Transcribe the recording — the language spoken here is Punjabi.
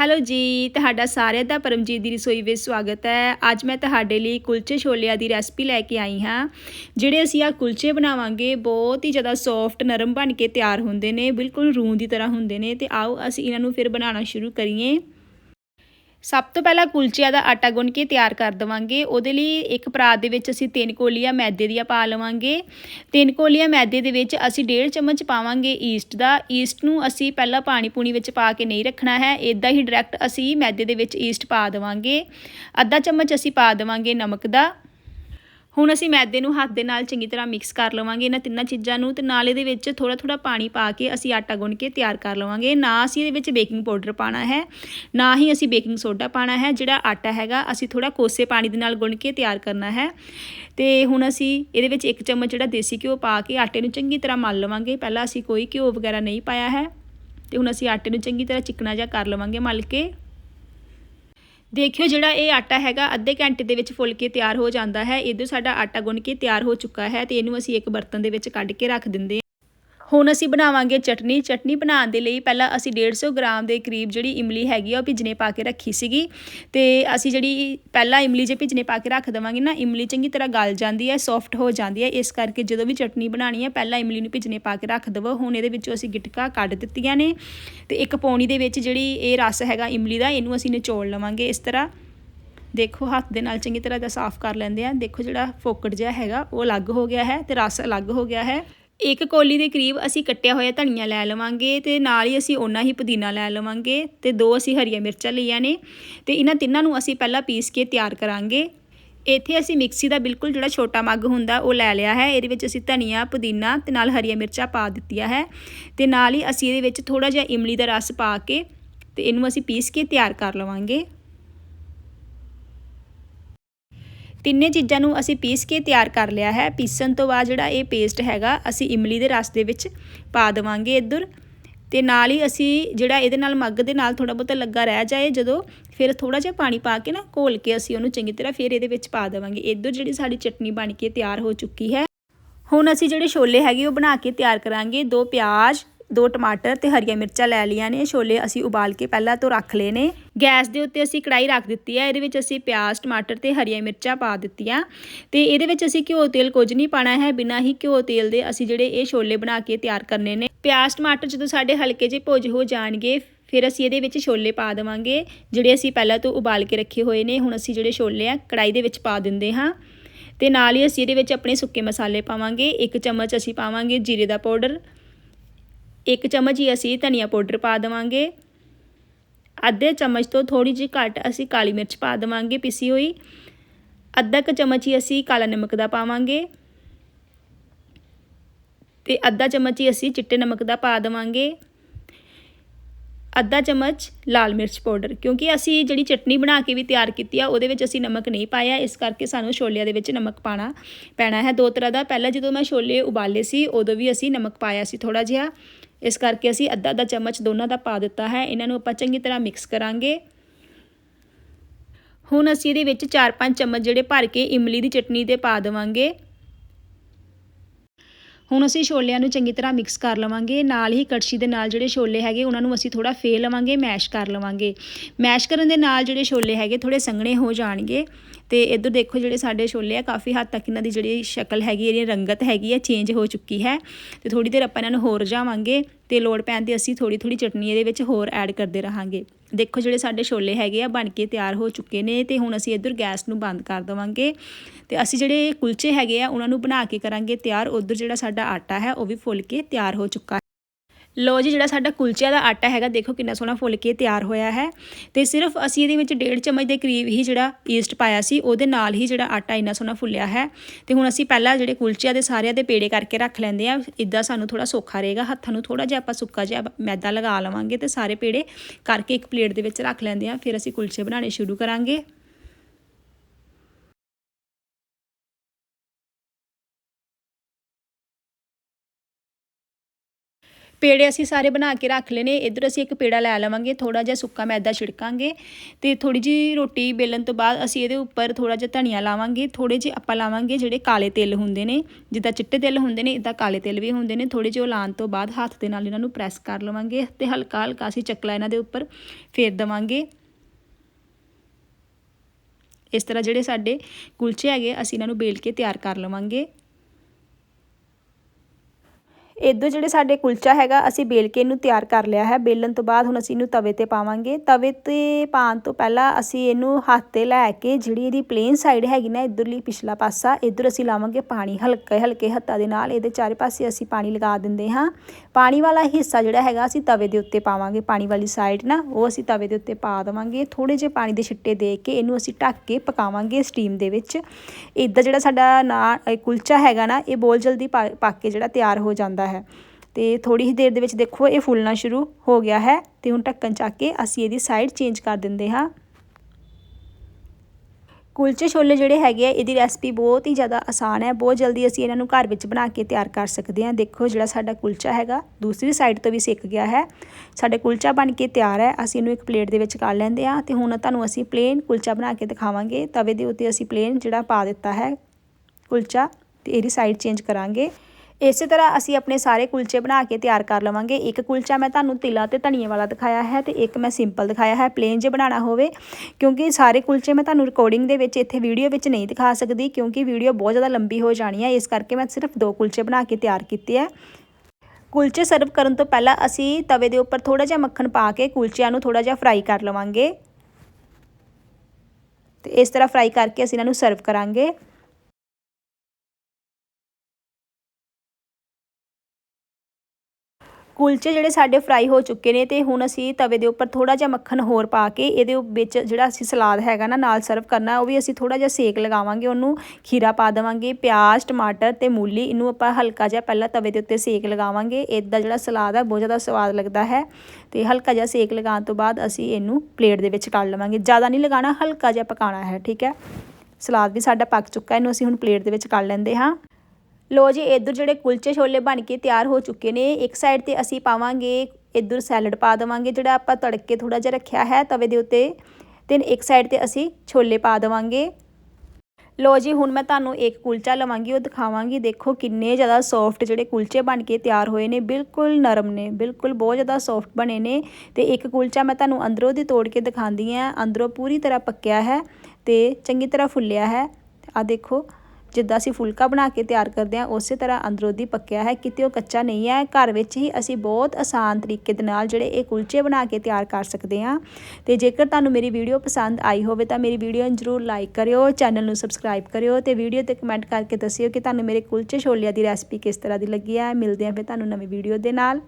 ਹੈਲੋ ਜੀ, ਤੁਹਾਡਾ ਸਾਰਿਆਂ ਦਾ ਪਰਮਜੀਤ ਦੀ ਰਸੋਈ ਵਿੱਚ ਸਵਾਗਤ ਹੈ। ਅੱਜ ਮੈਂ ਤੁਹਾਡੇ ਲਈ ਕੁਲਚੇ ਛੋਲਿਆਂ ਦੀ ਰੈਸਪੀ ਲੈ ਕੇ ਆਈ ਹਾਂ। ਜਿਹੜੇ ਅਸੀਂ ਆ ਕੁਲਚੇ ਬਣਾਵਾਂਗੇ, ਬਹੁਤ ਹੀ ਜ਼ਿਆਦਾ ਸੌਫਟ ਨਰਮ ਬਣ ਕੇ ਤਿਆਰ ਹੁੰਦੇ ਨੇ, ਬਿਲਕੁਲ ਰੂੰ ਦੀ ਤਰ੍ਹਾਂ ਹੁੰਦੇ ਨੇ। ਤੇ ਆਓ, ਅਸੀਂ ਇਹਨਾਂ ਨੂੰ ਫਿਰ ਬਣਾਉਣਾ ਸ਼ੁਰੂ ਕਰੀਏ। ਸਭ ਤੋਂ ਪਹਿਲਾਂ ਕੁਲਚਿਆਂ ਦਾ ਆਟਾ ਗੁੰਨ ਕੇ ਤਿਆਰ ਕਰ ਦਵਾਂਗੇ। ਉਹਦੇ ਲਈ ਇੱਕ ਪਰਾਤ ਦੇ ਵਿੱਚ ਅਸੀਂ ਤਿੰਨ ਕੋਲੀਆਂ ਮੈਦੇ ਦੀਆਂ ਪਾ ਲਵਾਂਗੇ। ਤਿੰਨ ਕੋਲੀਆਂ ਮੈਦੇ ਦੇ ਵਿੱਚ ਅਸੀਂ ਡੇਢ ਚਮਚ ਪਾਵਾਂਗੇ ਈਸਟ ਦਾ। ਈਸਟ ਨੂੰ ਅਸੀਂ ਪਹਿਲਾਂ ਪਾਣੀ ਪੂਣੀ ਵਿੱਚ ਪਾ ਕੇ ਨਹੀਂ ਰੱਖਣਾ ਹੈ। ਇਦਾਂ ਹੀ ਡਾਇਰੈਕਟ ਅਸੀਂ ਮੈਦੇ ਦੇ ਵਿੱਚ ਈਸਟ ਪਾ ਦੇਵਾਂਗੇ। ਅੱਧਾ ਚਮਚ ਅਸੀਂ ਪਾ ਦੇਵਾਂਗੇ ਨਮਕ ਦਾ। ਹੁਣ ਅਸੀਂ ਮੈਦੇ ਨੂੰ ਹੱਥ ਦੇ ਨਾਲ ਚੰਗੀ ਤਰ੍ਹਾਂ ਮਿਕਸ ਕਰ ਲਵਾਂਗੇ ਇਹਨਾਂ ਤਿੰਨਾਂ ਚੀਜ਼ਾਂ ਨੂੰ ਤੇ ਨਾਲ ਇਹਦੇ ਵਿੱਚ ਥੋੜਾ ਥੋੜਾ ਪਾਣੀ ਪਾ ਕੇ ਅਸੀਂ ਆਟਾ ਗੁੰਨ ਕੇ ਤਿਆਰ ਕਰ ਲਵਾਂਗੇ। ਨਾ ਅਸੀਂ ਇਹਦੇ ਵਿੱਚ ਬੇਕਿੰਗ ਪਾਊਡਰ ਪਾਣਾ ਹੈ, ਨਾ ਹੀ ਅਸੀਂ ਬੇਕਿੰਗ ਸੋਡਾ ਪਾਣਾ ਹੈ, ਜਿਹੜਾ ਆਟਾ ਹੈਗਾ ਅਸੀਂ ਥੋੜਾ ਕੋਸੇ ਪਾਣੀ ਦੇ ਨਾਲ ਗੁੰਨ ਕੇ ਤਿਆਰ ਕਰਨਾ ਹੈ। ਤੇ ਹੁਣ ਅਸੀਂ ਇਹਦੇ ਵਿੱਚ ਇੱਕ ਚਮਚ ਜਿਹੜਾ ਦੇਸੀ ਘਿਓ ਪਾ ਕੇ ਆਟੇ ਨੂੰ ਚੰਗੀ ਤਰ੍ਹਾਂ ਮਲ ਲਵਾਂਗੇ। ਪਹਿਲਾਂ ਅਸੀਂ ਕੋਈ ਘਿਓ ਵਗੈਰਾ ਨਹੀਂ ਪਾਇਆ ਹੈ ਤੇ ਹੁਣ ਅਸੀਂ ਆਟੇ ਨੂੰ ਚੰਗੀ ਤਰ੍ਹਾਂ ਚਿਕਨਾ ਜਿਹਾ ਕਰ ਲਵਾਂਗੇ ਮਲ ਕੇ। ਦੇਖਿਓ ਜਿਹੜਾ ਇਹ ਆਟਾ ਹੈਗਾ, ਅੱਧੇ ਘੰਟੇ ਦੇ ਵਿੱਚ ਫੁੱਲ ਕੇ ਤਿਆਰ ਹੋ ਜਾਂਦਾ ਹੈ। ਇਹਦੇ ਸਾਡਾ ਆਟਾ ਗੁੰਨ ਕੇ ਤਿਆਰ ਹੋ ਚੁੱਕਾ ਹੈ ਤੇ ਇਹਨੂੰ ਅਸੀਂ ਇੱਕ ਬਰਤਨ ਦੇ ਵਿੱਚ ਕੱਢ ਕੇ ਰੱਖ ਦਿੰਦੇ ਹੁਣ ਅਸੀਂ ਬਣਾਵਾਂਗੇ ਚਟਨੀ। ਚਟਨੀ ਬਣਾਉਣ ਦੇ ਲਈ ਪਹਿਲਾਂ ਅਸੀਂ 150 ਗ੍ਰਾਮ ਦੇ ਕਰੀਬ ਜਿਹੜੀ ਇਮਲੀ ਹੈਗੀ ਆ, ਉਹ ਭਿਜਨੇ ਪਾ ਕੇ ਰੱਖੀ ਸੀਗੀ। ਤੇ ਅਸੀਂ ਜਿਹੜੀ ਪਹਿਲਾਂ ਇਮਲੀ ਜੇ ਭਿਜਨੇ ਪਾ ਕੇ ਰੱਖ ਦਵਾਂਗੇ ਨਾ, ਇਮਲੀ ਚੰਗੀ ਤਰ੍ਹਾਂ ਗਲ ਜਾਂਦੀ ਹੈ ਸੌਫਟ ਹੋ ਜਾਂਦੀ ਹੈ। ਇਸ ਕਰਕੇ ਜਦੋਂ ਵੀ ਚਟਨੀ ਬਣਾਣੀ ਹੈ, ਪਹਿਲਾਂ ਇਮਲੀ ਨੂੰ ਭਿਜਨੇ ਪਾ ਕੇ ਰੱਖ ਦਵੋ। ਹੁਣ ਇਹਦੇ ਵਿੱਚੋਂ ਅਸੀਂ ਗਿਟਕਾ ਕੱਢ ਦਿੱਤੀਆਂ ਨੇ ਤੇ ਇੱਕ ਪੌਣੀ ਦੇ ਵਿੱਚ ਜਿਹੜੀ ਇਹ ਰਸ ਹੈਗਾ ਇਮਲੀ ਦਾ, ਇਹਨੂੰ ਅਸੀਂ ਨਿਚੋੜ ਲਵਾਂਗੇ ਇਸ ਤਰ੍ਹਾਂ। ਦੇਖੋ, ਹੱਥ ਦੇ ਨਾਲ ਚੰਗੀ ਤਰ੍ਹਾਂ ਦਾ ਸਾਫ਼ ਕਰ ਲੈਂਦੇ ਆ। ਦੇਖੋ ਜਿਹੜਾ ਫੋਕੜ ਜਿਹਾ ਹੈਗਾ, ਉਹ ਅਲੱਗ ਹੋ ਗਿਆ ਹੈ ਤੇ ਰਸ ਅਲੱਗ ਹੋ ਗਿਆ ਹੈ। ਇੱਕ ਕੋਲੀ ਦੇ ਕਰੀਬ ਅਸੀਂ ਕੱਟਿਆ ਹੋਇਆ ਧਨੀਆ ਲੈ ਲਵਾਂਗੇ ਤੇ ਨਾਲ ਹੀ ਅਸੀਂ ਉਹਨਾਂ ਹੀ ਪੁਦੀਨਾ ਲੈ ਲਵਾਂਗੇ ਤੇ ਦੋ ਅਸੀਂ ਹਰੀਆਂ ਮਿਰਚਾਂ ਲਈਆਂ ਨੇ ਤੇ ਇਹਨਾਂ ਤਿੰਨਾਂ ਨੂੰ ਅਸੀਂ ਪਹਿਲਾਂ ਪੀਸ ਕੇ ਤਿਆਰ ਕਰਾਂਗੇ। ਇੱਥੇ ਅਸੀਂ ਮਿਕਸੀ ਦਾ ਬਿਲਕੁਲ ਜਿਹੜਾ ਛੋਟਾ ਮੱਗ ਹੁੰਦਾ ਉਹ ਲੈ ਲਿਆ ਹੈ। ਇਹਦੇ ਵਿੱਚ ਅਸੀਂ ਧਨੀਆ, ਪੁਦੀਨਾ ਤੇ ਨਾਲ ਹਰੀਆਂ ਮਿਰਚਾਂ ਪਾ ਦਿੱਤੀਆਂ ਹੈ ਤੇ ਨਾਲ ਹੀ ਅਸੀਂ ਇਹਦੇ ਵਿੱਚ ਥੋੜਾ ਜਿਹਾ ਇਮਲੀ ਦਾ ਰਸ ਪਾ ਕੇ ਤੇ ਇਹਨੂੰ ਅਸੀਂ ਪੀਸ ਕੇ ਤਿਆਰ ਕਰ ਲਵਾਂਗੇ। ਤਿੰਨੇ ਚੀਜ਼ਾਂ ਨੂੰ ਅਸੀਂ ਪੀਸ ਕੇ ਤਿਆਰ ਕਰ ਲਿਆ ਹੈ। ਪੀਸਣ ਤੋਂ ਬਾਅਦ ਜਿਹੜਾ ਇਹ ਪੇਸਟ ਹੈਗਾ, ਅਸੀਂ ਇਮਲੀ ਦੇ ਰਸ ਦੇ ਵਿੱਚ ਪਾ ਦੇਵਾਂਗੇ ਇੱਧਰ। ਤੇ ਨਾਲ ਹੀ ਅਸੀਂ ਜਿਹੜਾ ਇਹਦੇ ਨਾਲ ਮੱਗ ਦੇ ਨਾਲ ਥੋੜਾ ਬਹੁਤਾ ਲੱਗਾ ਰਹਿ ਜਾਏ, ਜਦੋਂ ਫਿਰ ਥੋੜਾ ਜਿਹਾ ਪਾਣੀ ਪਾ ਕੇ ਨਾ ਘੋਲ ਕੇ ਅਸੀਂ ਉਹਨੂੰ ਚੰਗੀ ਤਰ੍ਹਾਂ ਫਿਰ ਇਹਦੇ ਵਿੱਚ ਪਾ ਦੇਵਾਂਗੇ। ਇੱਧਰ ਜਿਹੜੀ ਸਾਡੀ ਚਟਨੀ ਬਣ ਕੇ ਤਿਆਰ ਹੋ ਚੁੱਕੀ ਹੈ। ਹੁਣ ਅਸੀਂ ਜਿਹੜੇ ਛੋਲੇ ਹੈਗੇ ਉਹ ਬਣਾ ਕੇ ਤਿਆਰ ਕਰਾਂਗੇ। ਦੋ ਪਿਆਜ਼ ਦੋ ਟਮਾਟਰ ਤੇ ਹਰੀਆਂ ਮਿਰਚਾਂ ਲੈ ਲਈਆਂ ਨੇ। ਛੋਲੇ ਅਸੀਂ ਉਬਾਲ ਕੇ ਪਹਿਲਾਂ ਤੋਂ ਰੱਖ ਲਏ ਨੇ। ਗੈਸ ਦੇ ਉੱਤੇ ਅਸੀਂ ਕੜਾਈ ਰੱਖ ਦਿੱਤੀ ਹੈ। ਇਹਦੇ ਵਿੱਚ ਅਸੀਂ ਪਿਆਜ਼, ਟਮਾਟਰ ਤੇ ਹਰੀਆਂ ਮਿਰਚਾਂ ਪਾ ਦਿੱਤੀਆਂ। ਤੇ ਇਹਦੇ ਵਿੱਚ ਅਸੀਂ ਘਿਓ ਤੇਲ ਕੁਝ ਨਹੀਂ ਪਾਣਾ ਹੈ। ਬਿਨਾਂ ਹੀ ਘਿਓ ਤੇਲ ਦੇ ਅਸੀਂ ਜਿਹੜੇ ਇਹ ਛੋਲੇ ਬਣਾ ਕੇ ਤਿਆਰ ਕਰਨੇ ਨੇ। ਪਿਆਜ਼, ਟਮਾਟਰ ਜਦੋਂ ਸਾਡੇ ਹਲਕੇ ਜਿਹੇ ਭੁੱਜ ਹੋ ਜਾਣਗੇ, ਫਿਰ ਅਸੀਂ ਇਹਦੇ ਵਿੱਚ ਛੋਲੇ ਪਾ ਦੇਵਾਂਗੇ, ਜਿਹੜੇ ਅਸੀਂ ਪਹਿਲਾਂ ਤੋਂ ਉਬਾਲ ਕੇ ਰੱਖੇ ਹੋਏ ਨੇ। ਹੁਣ ਅਸੀਂ ਜਿਹੜੇ ਛੋਲੇ ਆ ਕੜਾਈ ਦੇ ਵਿੱਚ ਪਾ ਦਿੰਦੇ ਹਾਂ। ਤੇ ਨਾਲ ਹੀ ਅਸੀਂ ਇਹਦੇ ਵਿੱਚ ਆਪਣੇ ਸੁੱਕੇ ਮਸਾਲੇ ਪਾਵਾਂਗੇ। ਇੱਕ ਚਮਚ ਅਸੀਂ ਪਾਵਾਂਗੇ ਜੀਰੇ ਦਾ ਪਾਊਡਰ। ਇੱਕ ਚਮਚ ਹੀ ਅਸੀਂ ਧਨੀਆ ਪਾਊਡਰ ਪਾ ਦੇਵਾਂਗੇ। ਅੱਧੇ ਚਮਚ ਤੋਂ ਥੋੜੀ ਜਿਹੀ ਘੱਟ ਅਸੀਂ ਕਾਲੀ ਮਿਰਚ ਪਾ ਦੇਵਾਂਗੇ ਪਿਸੀ ਹੋਈ। ਅੱਧਾ ਕ ਚਮਚ ਹੀ ਅਸੀਂ ਕਾਲਾ ਨਮਕ ਦਾ ਪਾਵਾਂਗੇ। ਤੇ ਅੱਧਾ ਚਮਚ ਹੀ ਅਸੀਂ ਚਿੱਟੇ ਨਮਕ ਦਾ ਪਾ ਦੇਵਾਂਗੇ। ਅੱਧਾ ਚਮਚ ਲਾਲ ਮਿਰਚ ਪਾਊਡਰ, ਕਿਉਂਕਿ ਅਸੀਂ ਜਿਹੜੀ ਚਟਨੀ ਬਣਾ ਕੇ ਵੀ ਤਿਆਰ ਕੀਤੀ ਆ, ਉਹਦੇ ਵਿੱਚ ਅਸੀਂ ਨਮਕ ਨਹੀਂ ਪਾਇਆ। ਇਸ ਕਰਕੇ ਸਾਨੂੰ ਛੋਲਿਆਂ ਦੇ ਵਿੱਚ ਨਮਕ ਪਾਣਾ ਪੈਣਾ ਹੈ। ਦੋ ਤਰ੍ਹਾਂ ਦਾ, ਪਹਿਲਾਂ ਜਦੋਂ ਮੈਂ ਛੋਲੇ ਉਬਾਲੇ ਸੀ, ਉਦੋਂ ਵੀ ਅਸੀਂ ਨਮਕ ਪਾਇਆ ਸੀ ਥੋੜਾ ਜਿਹਾ। ਇਸ ਕਰਕੇ ਅਸੀਂ ਅੱਧਾ ਅੱਧਾ ਚਮਚ ਦੋਨਾਂ ਦਾ ਪਾ ਦਿੱਤਾ ਹੈ। ਇਹਨਾਂ ਨੂੰ ਆਪਾਂ ਚੰਗੀ ਤਰ੍ਹਾਂ ਮਿਕਸ ਕਰਾਂਗੇ। ਹੁਣ ਅਸੀਂ ਇਹਦੇ ਵਿੱਚ 4-5 ਚਮਚ ਜਿਹੜੇ ਭਰ ਕੇ ਇਮਲੀ ਦੀ ਚਟਨੀ ਦੇ ਪਾ ਦੇਵਾਂਗੇ। ਹੁਣ ਅਸੀਂ ਛੋਲਿਆਂ ਨੂੰ ਚੰਗੀ ਤਰ੍ਹਾਂ ਮਿਕਸ ਕਰ ਲਵਾਂਗੇ, ਨਾਲ ਹੀ ਕੜਛੀ ਦੇ ਨਾਲ ਜਿਹੜੇ ਛੋਲੇ ਹੈਗੇ ਉਹਨਾਂ ਨੂੰ ਅਸੀਂ ਥੋੜਾ ਫੇ ਲਵਾਂਗੇ ਮੈਸ਼ ਕਰ ਲਵਾਂਗੇ। ਮੈਸ਼ ਕਰਨ ਦੇ ਨਾਲ ਜਿਹੜੇ ਛੋਲੇ ਹੈਗੇ ਥੋੜੇ ਸੰਘਣੇ ਹੋ ਜਾਣਗੇ ਤੇ ਇੱਧਰ ਦੇਖੋ ਜਿਹੜੇ ਸਾਡੇ ਛੋਲੇ ਆ, ਕਾਫੀ ਹੱਦ ਤੱਕ ਇਹਨਾਂ ਦੀ ਜਿਹੜੀ ਸ਼ਕਲ ਹੈਗੀ ਇਹਦੀ ਰੰਗਤ ਹੈਗੀ ਆ ਚੇਂਜ ਹੋ ਚੁੱਕੀ ਹੈ ਤੇ ਥੋੜੀ ਦੇਰ ਆਪਾਂ ਇਹਨਾਂ ਨੂੰ ਹੋਰ ਜਾਵਾਂਗੇ ਤੇ ਲੋੜ ਪੈਣ ਤੇ ਅਸੀਂ ਥੋੜੀ ਥੋੜੀ ਚਟਨੀ ਇਹਦੇ ਵਿੱਚ ਹੋਰ ਐਡ ਕਰਦੇ ਰਹਾਂਗੇ। ਦੇਖੋ ਜਿਹੜੇ ਸਾਡੇ ਛੋਲੇ ਹੈਗੇ ਆ, ਬਣ ਕੇ ਤਿਆਰ ਹੋ ਚੁੱਕੇ ਨੇ ਤੇ ਹੁਣ ਅਸੀਂ ਇੱਧਰ ਗੈਸ ਨੂੰ ਬੰਦ ਕਰ ਦਵਾਂਗੇ। ਤੇ ਅਸੀਂ ਜਿਹੜੇ ਕੁਲਚੇ ਹੈਗੇ ਆ, ਉਹਨਾਂ ਨੂੰ ਬਣਾ ਕੇ ਕਰਾਂਗੇ ਤਿਆਰ। ਉਧਰ ਜਿਹੜਾ ਸਾਡਾ ਆਟਾ ਹੈ, ਉਹ ਵੀ ਫੁੱਲ ਕੇ ਤਿਆਰ ਹੋ ਚੁੱਕਾ ਲੋ ਜੀ, ਜਿਹੜਾ ਸਾਡਾ ਕੁਲਚਿਆਂ ਦਾ ਆਟਾ ਹੈਗਾ, ਦੇਖੋ ਕਿੰਨਾ ਸੋਹਣਾ ਫੁੱਲ ਕੇ ਤਿਆਰ ਹੋਇਆ ਹੈ। ਤੇ ਸਿਰਫ ਅਸੀਂ ਇਹਦੇ ਵਿੱਚ ਡੇਢ ਚਮਚ ਦੇ ਕਰੀਬ ਹੀ ਜਿਹੜਾ ਈਸਟ ਪਾਇਆ ਸੀ, ਉਹਦੇ ਨਾਲ ਹੀ ਜਿਹੜਾ ਆਟਾ ਇੰਨਾ ਸੋਹਣਾ ਫੁੱਲਿਆ ਹੈ। ਤੇ ਹੁਣ ਅਸੀਂ ਪਹਿਲਾਂ ਜਿਹੜੇ ਕੁਲਚਿਆਂ ਦੇ ਸਾਰਿਆਂ ਦੇ ਪੇੜੇ ਕਰਕੇ ਰੱਖ ਲੈਂਦੇ ਆ ਇਦਾਂ ਸਾਨੂੰ ਥੋੜਾ ਸੌਖਾ ਰਹੇਗਾ। ਹੱਥਾਂ ਨੂੰ ਥੋੜਾ ਜਿਹਾ ਆਪਾਂ ਸੁੱਕਾ ਜਿਹਾ ਮੈਦਾ ਲਗਾ ਲਵਾਂਗੇ ਤੇ ਸਾਰੇ ਪੇੜੇ ਕਰਕੇ ਇੱਕ ਪਲੇਟ ਦੇ ਵਿੱਚ ਰੱਖ ਲੈਂਦੇ ਆ ਫਿਰ ਅਸੀਂ ਕੁਲਚੇ ਬਣਾਉਣੇ ਸ਼ੁਰੂ ਕਰਾਂਗੇ। ਪੇੜੇ ਅਸੀਂ ਸਾਰੇ ਬਣਾ ਕੇ ਰੱਖ ਲਏ ਨੇ ਇੱਧਰ ਅਸੀਂ ਇੱਕ ਪੇੜਾ ਲੈ ਲਵਾਂਗੇ ਥੋੜਾ ਜਿਹਾ ਸੁੱਕਾ ਮੈਦਾ ਛਿੜਕਾਂਗੇ ਤੇ ਥੋੜੀ ਜੀ ਰੋਟੀ ਬੇਲਣ ਤੋਂ ਬਾਅਦ ਅਸੀਂ ਇਹਦੇ ਉੱਪਰ ਥੋੜਾ ਜਿਹਾ ਧਨੀਆ ਲਾਵਾਂਗੇ ਥੋੜੇ ਜਿਹੇ ਆਪਾਂ ਲਾਵਾਂਗੇ ਜਿਹੜੇ ਕਾਲੇ ਤਿਲ ਹੁੰਦੇ ਨੇ, ਜਿੱਦਾਂ ਚਿੱਟੇ ਤਿਲ ਹੁੰਦੇ ਨੇ ਇਦਾਂ ਕਾਲੇ ਤਿਲ ਵੀ ਹੁੰਦੇ ਨੇ ਥੋੜੇ ਜਿਹੇ ਉਹ ਲਾਉਣ ਤੋਂ ਬਾਅਦ ਹੱਥ ਦੇ ਨਾਲ ਇਹਨਾਂ ਨੂੰ ਪ੍ਰੈਸ ਕਰ ਲਵਾਂਗੇ ਤੇ ਹਲਕਾ ਹਲਕਾ ਅਸੀਂ ਚੱਕਲਾ ਇਹਨਾਂ ਦੇ ਉੱਪਰ ਫੇਰ ਦਵਾਂਗੇ। ਇਸ ਤਰ੍ਹਾਂ ਜਿਹੜੇ ਸਾਡੇ ਕੁਲਚੇ ਹੈਗੇ, ਅਸੀਂ ਇਹਨਾਂ ਨੂੰ ਬੇਲ ਕੇ ਤਿਆਰ ਕਰ ਲਵਾਂਗੇ। ਇੱਧਰ ਜਿਹੜੇ ਸਾਡੇ ਕੁਲਚਾ ਹੈਗਾ, ਅਸੀਂ ਬੇਲ ਕੇ ਇਹਨੂੰ ਤਿਆਰ ਕਰ ਲਿਆ ਹੈ। ਬੇਲਣ ਤੋਂ ਬਾਅਦ ਹੁਣ ਅਸੀਂ ਇਹਨੂੰ ਤਵੇ ਤੇ ਪਾਵਾਂਗੇ। ਤਵੇ ਤੇ ਪਾਉਣ ਤੋਂ ਪਹਿਲਾਂ ਅਸੀਂ ਇਹਨੂੰ ਹੱਥ ਤੇ ਲੈ ਕੇ ਜਿਹੜੀ ਇਹਦੀ ਪਲੇਨ ਸਾਈਡ ਹੈਗੀ ਨਾ, ਇੱਧਰਲੀ ਪਿਛਲਾ ਪਾਸਾ, ਇੱਧਰ ਅਸੀਂ ਲਾਵਾਂਗੇ ਪਾਣੀ ਹਲਕੇ ਹਲਕੇ ਹੱਥਾਂ ਦੇ ਨਾਲ। ਇਹਦੇ ਚਾਰੇ ਪਾਸੇ ਅਸੀਂ ਪਾਣੀ ਲਗਾ ਦਿੰਦੇ ਹਾਂ। ਪਾਣੀ ਵਾਲਾ ਹਿੱਸਾ ਜਿਹੜਾ ਹੈਗਾ, ਅਸੀਂ ਤਵੇ ਦੇ ਉੱਤੇ ਪਾਵਾਂਗੇ। ਪਾਣੀ ਵਾਲੀ ਸਾਈਡ ਨਾ, ਉਹ ਅਸੀਂ ਤਵੇ ਦੇ ਉੱਤੇ ਪਾ ਦੇਵਾਂਗੇ। ਥੋੜੇ ਜਿਹੇ ਪਾਣੀ ਦੇ ਛਿੱਟੇ ਦੇ ਕੇ ਇਹਨੂੰ ਅਸੀਂ ਢੱਕ ਕੇ ਪਕਾਵਾਂਗੇ ਸਟੀਮ ਦੇ ਵਿੱਚ। ਇੱਧਰ ਜਿਹੜਾ ਸਾਡਾ ਨਾ ਕੁਲਚਾ ਹੈਗਾ ਨਾ, ਇਹ ਬਹੁਤ ਜਲਦੀ ਪੱਕ ਕੇ ਜਿਹੜਾ ਤਿਆਰ ਹੋ ਜਾਂਦਾ ਹੈ। ਤੇ ਥੋੜੀ ਹੀ ਦੇਰ ਦੇ ਵਿੱਚ ਦੇਖੋ, ਇਹ ਫੁੱਲਣਾ ਸ਼ੁਰੂ ਹੋ ਗਿਆ ਹੈ ਤੇ ਹੁਣ ਢੱਕਣ ਚੱਕ ਕੇ ਅਸੀਂ ਇਹਦੀ ਸਾਈਡ ਚੇਂਜ ਕਰ ਦਿੰਦੇ ਹਾਂ। ਕੁਲਚੇ ਛੋਲੇ ਜਿਹੜੇ ਹੈਗੇ ਆ, ਇਹਦੀ ਰੈਸਪੀ ਬਹੁਤ ਹੀ ਜ਼ਿਆਦਾ ਆਸਾਨ ਹੈ। ਬਹੁਤ ਜਲਦੀ ਅਸੀਂ ਇਹਨਾਂ ਨੂੰ ਘਰ ਵਿੱਚ ਬਣਾ ਕੇ ਤਿਆਰ ਕਰ ਸਕਦੇ ਹਾਂ। ਦੇਖੋ ਜਿਹੜਾ ਸਾਡਾ ਕੁਲਚਾ ਹੈਗਾ, ਦੂਸਰੀ ਸਾਈਡ ਤੋਂ ਵੀ ਸਿੱਕ ਗਿਆ ਹੈ। ਸਾਡੇ ਕੁਲਚਾ ਬਣ ਕੇ ਤਿਆਰ ਹੈ। ਅਸੀਂ ਇਹਨੂੰ ਇੱਕ ਪਲੇਟ ਦੇ ਵਿੱਚ ਕਰ ਲੈਂਦੇ ਹਾਂ ਤੇ ਹੁਣ ਤੁਹਾਨੂੰ ਅਸੀਂ ਪਲੇਨ ਕੁਲਚਾ ਬਣਾ ਕੇ ਦਿਖਾਵਾਂਗੇ। ਤਵੇ ਦੇ ਉੱਤੇ ਅਸੀਂ ਪਲੇਨ ਜਿਹੜਾ ਪਾ ਦਿੱਤਾ ਹੈ ਕੁਲਚਾ ਤੇ ਇਹਦੀ ਸਾਈਡ ਚੇਂਜ ਕਰਾਂਗੇ। ਇਸੇ ਤਰ੍ਹਾਂ ਅਸੀਂ ਆਪਣੇ ਸਾਰੇ ਕੁਲਚੇ ਬਣਾ ਕੇ ਤਿਆਰ ਕਰ ਲਵਾਂਗੇ। ਇੱਕ ਕੁਲਚਾ ਮੈਂ ਤੁਹਾਨੂੰ ਤਿਲਾ ਤੇ ਧਨੀਏ ਵਾਲਾ ਦਿਖਾਇਆ ਹੈ ਤੇ ਇੱਕ ਮੈਂ ਸਿੰਪਲ ਦਿਖਾਇਆ ਹੈ ਪਲੇਨ ਜੇ ਬਣਾਉਣਾ ਹੋਵੇ। ਕਿਉਂਕਿ ਸਾਰੇ ਕੁਲਚੇ ਮੈਂ ਤੁਹਾਨੂੰ ਰਿਕਾਰਡਿੰਗ ਦੇ ਵਿੱਚ ਇੱਥੇ ਵੀਡੀਓ ਵਿੱਚ ਨਹੀਂ ਦਿਖਾ ਸਕਦੀ ਕਿਉਂਕਿ ਵੀਡੀਓ ਬਹੁਤ ਜ਼ਿਆਦਾ ਲੰਬੀ ਹੋ ਜਾਣੀ ਹੈ, ਇਸ ਕਰਕੇ ਮੈਂ ਸਿਰਫ ਦੋ ਕੁਲਚੇ ਬਣਾ ਕੇ ਤਿਆਰ ਕੀਤੇ ਹੈ। ਕੁਲਚੇ ਸਰਵ ਕਰਨ ਤੋਂ ਪਹਿਲਾਂ ਅਸੀਂ ਤਵੇ ਦੇ ਉੱਪਰ ਥੋੜਾ ਜਿਹਾ ਮੱਖਣ ਪਾ ਕੇ ਕੁਲਚਿਆਂ ਨੂੰ ਥੋੜਾ ਜਿਹਾ ਫਰਾਈ ਕਰ ਲਵਾਂਗੇ। ਤੇ ਇਸ ਤਰ੍ਹਾਂ ਫਰਾਈ ਕਰਕੇ ਅਸੀਂ ਇਹਨਾਂ ਨੂੰ ਸਰਵ ਕਰਾਂਗੇ। ਕੁਲਚੇ ਜਿਹੜੇ ਸਾਡੇ ਫਰਾਈ ਹੋ ਚੁੱਕੇ ਨੇ ਤੇ ਹੁਣ ਅਸੀਂ ਤਵੇ ਦੇ ਉੱਪਰ ਥੋੜਾ ਜਿਹਾ ਮੱਖਣ ਹੋਰ ਪਾ ਕੇ ਇਹਦੇ ਵਿੱਚ ਜਿਹੜਾ ਅਸੀਂ ਸਲਾਦ ਹੈਗਾ ਨਾ ਨਾਲ ਸਰਵ ਕਰਨਾ, ਉਹ ਵੀ ਅਸੀਂ ਥੋੜਾ ਜਿਹਾ ਸੇਕ ਲਗਾਵਾਂਗੇ, ਉਹਨੂੰ ਖੀਰਾ ਪਾ ਦੇਵਾਂਗੇ, ਪਿਆਜ਼, ਟਮਾਟਰ ਤੇ ਮੂਲੀ, ਇਹਨੂੰ ਆਪਾਂ ਹਲਕਾ ਜਿਹਾ ਪਹਿਲਾਂ ਤਵੇ ਦੇ ਉੱਤੇ ਸੇਕ ਲਗਾਵਾਂਗੇ ਇਦਾਂ ਜਿਹੜਾ ਸਲਾਦ ਹੈ ਬਹੁਤ ਜ਼ਿਆਦਾ ਸਵਾਦ ਲੱਗਦਾ ਹੈ ਤੇ ਹਲਕਾ ਜਿਹਾ ਸੇਕ ਲਗਾਉਣ ਤੋਂ ਬਾਅਦ ਅਸੀਂ ਇਹਨੂੰ ਪਲੇਟ ਦੇ ਵਿੱਚ ਕੱਢ ਲਵਾਂਗੇ। ਜ਼ਿਆਦਾ ਨਹੀਂ ਲਗਾਉਣਾ, ਹਲਕਾ ਜਿਹਾ ਪਕਾਉਣਾ ਹੈ, ਠੀਕ ਹੈ? ਸਲਾਦ ਵੀ ਸਾਡਾ ਪੱਕ ਚੁੱਕਾ, ਇਹਨੂੰ ਅਸੀਂ ਹੁਣ ਪਲੇਟ ਦੇ ਵਿੱਚ ਕੱਢ ਲੈਂਦੇ ਹਾਂ। ਲੋ ਜੀ, ਇਧਰ ਜਿਹੜੇ ਕੁਲਚੇ ਛੋਲੇ ਬਣ ਕੇ ਤਿਆਰ ਹੋ ਚੁੱਕੇ ਨੇ, ਇੱਕ ਸਾਈਡ ਤੇ ਅਸੀਂ ਪਾਵਾਂਗੇ, ਇਧਰ ਸੈਲਡ ਪਾ ਦੇਵਾਂਗੇ, ਜਿਹੜਾ ਆਪਾਂ ਤੜਕੇ ਥੋੜਾ ਜਿਹਾ ਰੱਖਿਆ ਹੈ ਤਵੇ ਦੇ ਉੱਤੇ ਤੇ ਇੱਕ ਸਾਈਡ ਤੇ ਅਸੀਂ ਛੋਲੇ ਪਾ ਦੇਵਾਂਗੇ। ਲੋ ਜੀ, ਹੁਣ ਮੈਂ ਤੁਹਾਨੂੰ ਇੱਕ ਕੁਲਚਾ ਲਵਾਂਗੀ, ਉਹ ਦਿਖਾਵਾਂਗੀ, ਦੇਖੋ ਕਿੰਨੇ ਜ਼ਿਆਦਾ ਸੌਫਟ ਜਿਹੜੇ ਕੁਲਚੇ ਬਣ ਕੇ ਤਿਆਰ ਹੋਏ ਨੇ, ਬਿਲਕੁਲ ਨਰਮ ਨੇ, ਬਿਲਕੁਲ ਬਹੁਤ ਜ਼ਿਆਦਾ ਸੌਫਟ ਬਣੇ ਨੇ, ਤੇ ਇੱਕ ਕੁਲਚਾ ਮੈਂ ਤੁਹਾਨੂੰ ਅੰਦਰੋਂ ਦੀ ਤੋੜ ਕੇ ਦਿਖਾਉਂਦੀ ਆ ਅੰਦਰੋਂ ਪੂਰੀ ਤਰ੍ਹਾਂ ਪੱਕਿਆ ਹੈ ਤੇ ਚੰਗੀ ਤਰ੍ਹਾਂ ਫੁੱਲਿਆ ਹੈ ਆ ਦੇਖੋ। ਜਿੱਦਾਂ ਅਸੀਂ ਫੁਲਕਾ ਬਣਾ ਕੇ ਤਿਆਰ ਕਰਦੇ ਹਾਂ, ਉਸੇ ਤਰ੍ਹਾਂ ਅੰਦਰੋਂ ਦੀ ਪੱਕਿਆ ਹੈ। ਕਿਤੇ ਉਹ ਕੱਚਾ ਨਹੀਂ ਹੈ, ਘਰ ਵਿੱਚ ਹੀ ਅਸੀਂ ਬਹੁਤ ਆਸਾਨ ਤਰੀਕੇ ਦੇ ਨਾਲ ਜਿਹੜੇ ਇਹ ਕੁਲਚੇ ਬਣਾ ਕੇ ਤਿਆਰ ਕਰ ਸਕਦੇ ਹਾਂ। ਤੇ ਜੇਕਰ ਤੁਹਾਨੂੰ ਮੇਰੀ ਵੀਡੀਓ ਪਸੰਦ ਆਈ ਹੋਵੇ ਤਾਂ ਮੇਰੀ ਵੀਡੀਓ ਨੂੰ ਜ਼ਰੂਰ ਲਾਈਕ ਕਰਿਓ, ਚੈਨਲ ਨੂੰ ਸਬਸਕ੍ਰਾਈਬ ਕਰਿਓ ਤੇ ਵੀਡੀਓ ਤੇ ਕਮੈਂਟ ਕਰਕੇ ਦੱਸਿਓ ਕਿ ਤੁਹਾਨੂੰ ਮੇਰੇ ਕੁਲਚੇ ਛੋਲਿਆਂ ਦੀ ਰੈਸਪੀ ਕਿਸ ਤਰ੍ਹਾਂ ਦੀ ਲੱਗੀ ਹੈ। ਮਿਲਦੇ ਹਾਂ ਫਿਰ ਤੁਹਾਨੂੰ ਨਵੀਂ ਵੀਡੀਓ ਦੇ ਨਾਲ।